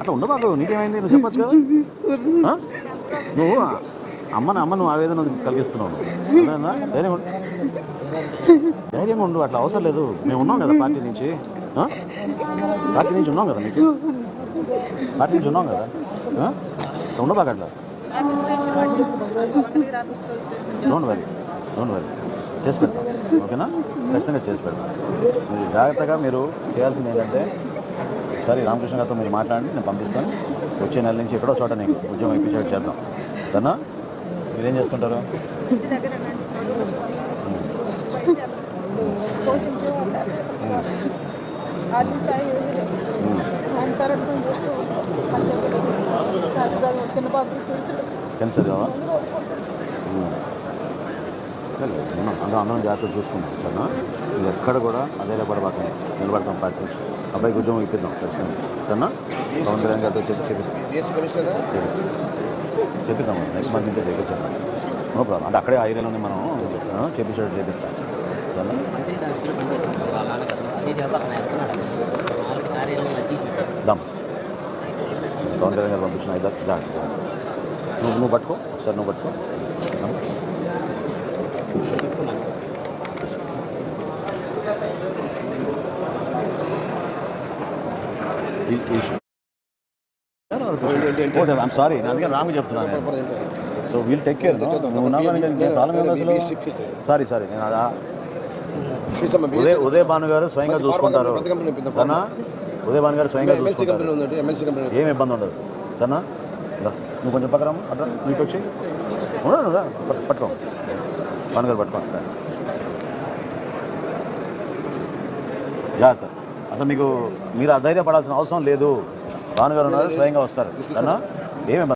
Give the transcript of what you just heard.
అట్లా ఉండబాకు నీకేమైంది? నువ్వు చెప్పచ్చు కదా. నువ్వు అమ్మని అమ్మ నువ్వు ఆవేదన కలిగిస్తున్నావు నువ్వు. ధైర్యం ఉండు. ధైర్యంగా ఉండు అట్లా అవసరం లేదు. మేము ఉన్నాం కదా పార్టీ నుంచి. పార్టీ నుంచి ఉన్నాం కదా నీకు పార్టీ నుంచి ఉన్నాం కదా? ఆ? అట్లా ఉండబాక అట్లా. డోంట్ వరీ డోంట్ వరీ చేసి పెడతాం. ఓకేనా? ఖచ్చితంగా చేసి పెడతాం. మీరు జాగ్రత్తగా మీరు చేయాల్సింది ఏంటంటే సరే రామకృష్ణ గారితో మీరు మాట్లాడండి నేను పంపిస్తాను. వచ్చే నెల నుంచి ఎక్కడో చోట నీకు ఉద్యోగం ఇప్పించేట్టు చేద్దాం. సరేనా? మీరేం చేస్తుంటారు? తెలుసు కదా? సరే, అందరం అందరం జాగ్రత్తగా చూసుకుందాం సరేనా? ఎక్కడ కూడా అదే పడబాకండి నిలబడతాం పార్టీ అబ్బాయికి ఉద్యోగం ఇప్పిద్దాం ఖచ్చితంగా సరేనా? పవన్ కళ్యాణ్ గారితో చెప్పి చేపిస్తాం చేపిస్తాం చెప్పిద్దాం నెక్స్ట్ మంత్ నుంచి చేపించాం నో ప్రాబ్లం అంటే అక్కడే ఆ ఏరియాలోనే మనం చేపించేటట్టు చేపిస్తాం. సరేనా? దమ్ పవన్ కళ్యాణ్ గారు పంపించిన ఇద్దరు నువ్వు నువ్వు పట్టుకో. ఒకసారి నువ్వు పట్టుకో. సారీ అందుకే రాంగ్ చెప్తున్నాను. సో వీల్ టేక్ కేర్ నువ్వు అసలు? సారీ సారీ నేను అదా ఉదయ్ ఉదయ్ భాను గారు స్వయంగా చూసుకుంటారు. సరేనా? ఉదయ్ భాను గారు స్వయంగా చూసుకుంటారు. ఏం ఇబ్బంది ఉండదు. సరేనా? నువ్వు కొంచెం పక్కన అట్లా నీకు వచ్చి. ఉండదు పట్టుకో. భాను గారు పట్టుకో. జాగ్రత్త. అసలు మీకు మీరు అధైర్యపడాల్సిన అవసరం లేదు. భానుగారు ఉన్నారు స్వయంగా వస్తారు. సరేనా ఏమేమి